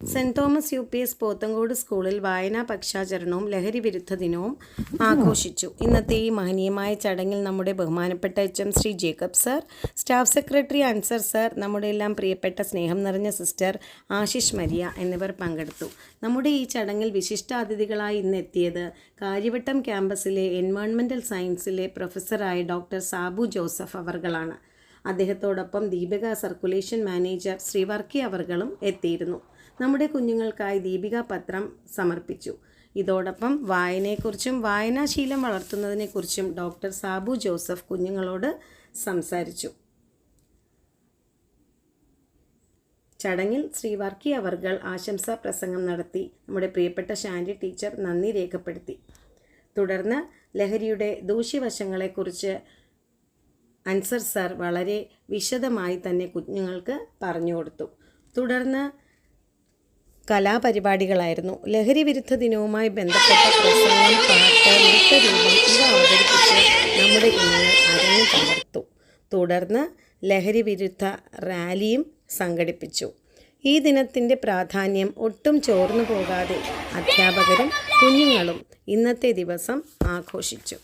Saint Thomas U P S Pothencode സ്കൂളിൽ വായനാ പക്ഷാചരണവും ലഹരി വിരുദ്ധ ദിനവും ആഘോഷിച്ചു. ഇന്നത്തെ ഈ മഹനീയമായ ചടങ്ങിൽ നമ്മുടെ ബഹുമാനപ്പെട്ട H M Shri Jacob sir staff secretary Ansar sir നമ്മുടെ എല്ലാം പ്രിയപ്പെട്ട സ്നേഹം നിറഞ്ഞ സിസ്റ്റർ ആശിഷ് മരിയ എന്നിവർ പങ്കെടുത്തു. നമ്മുടെ ഈ ചടങ്ങിൽ വിശിഷ്ടാതിഥികളായി ഇന്ന് എത്തിയത് കാര്യവട്ടം ക്യാമ്പസിലെ എൻവയോൺമെന്റൽ സയൻസിലെ പ്രൊഫസറായ ഡോക്ടർ സാബു ജോസഫ് അവർകളാണ്. അദ്ദേഹത്തോടൊപ്പം ദീപിക സർക്കുലേഷൻ മാനേജർ ശ്രീവർക്കി അവർകളും എത്തിയിരുന്നു. നമ്മുടെ കുഞ്ഞുങ്ങൾക്കായി ദീപിക പത്രം സമർപ്പിച്ചു. ഇതോടൊപ്പം വായനയെക്കുറിച്ചും വായനാശീലം വളർത്തുന്നതിനെക്കുറിച്ചും ഡോക്ടർ സാബു ജോസഫ് കുഞ്ഞുങ്ങളോട് സംസാരിച്ചു. ചടങ്ങിൽ ശ്രീ വർക്കി അവർകൾ ആശംസാ പ്രസംഗം നടത്തി നമ്മുടെ പ്രിയപ്പെട്ട ഷാൻഡി ടീച്ചർ നന്ദി രേഖപ്പെടുത്തി. തുടർന്ന് ലഹരിയുടെ ദൂഷ്യവശങ്ങളെക്കുറിച്ച് അൻസർ സാർ വളരെ വിശദമായി തന്നെ കുഞ്ഞുങ്ങൾക്ക് പറഞ്ഞു കൊടുത്തു. തുടർന്ന് കലാപരിപാടികളായിരുന്നു. ലഹരി വിരുദ്ധ ദിനവുമായി ബന്ധപ്പെട്ട പ്രസംഗം പാട്ട് നൃത്തരൂപം നമ്മുടെ തകർത്തു. തുടർന്ന് ലഹരി വിരുദ്ധ റാലിയും സംഘടിപ്പിച്ചു. ഈ ദിനത്തിന്റെ പ്രാധാന്യം ഒട്ടും ചോർന്നു പോകാതെ അധ്യാപകരും കുഞ്ഞുങ്ങളും ഇന്നത്തെ ദിവസം ആഘോഷിച്ചു.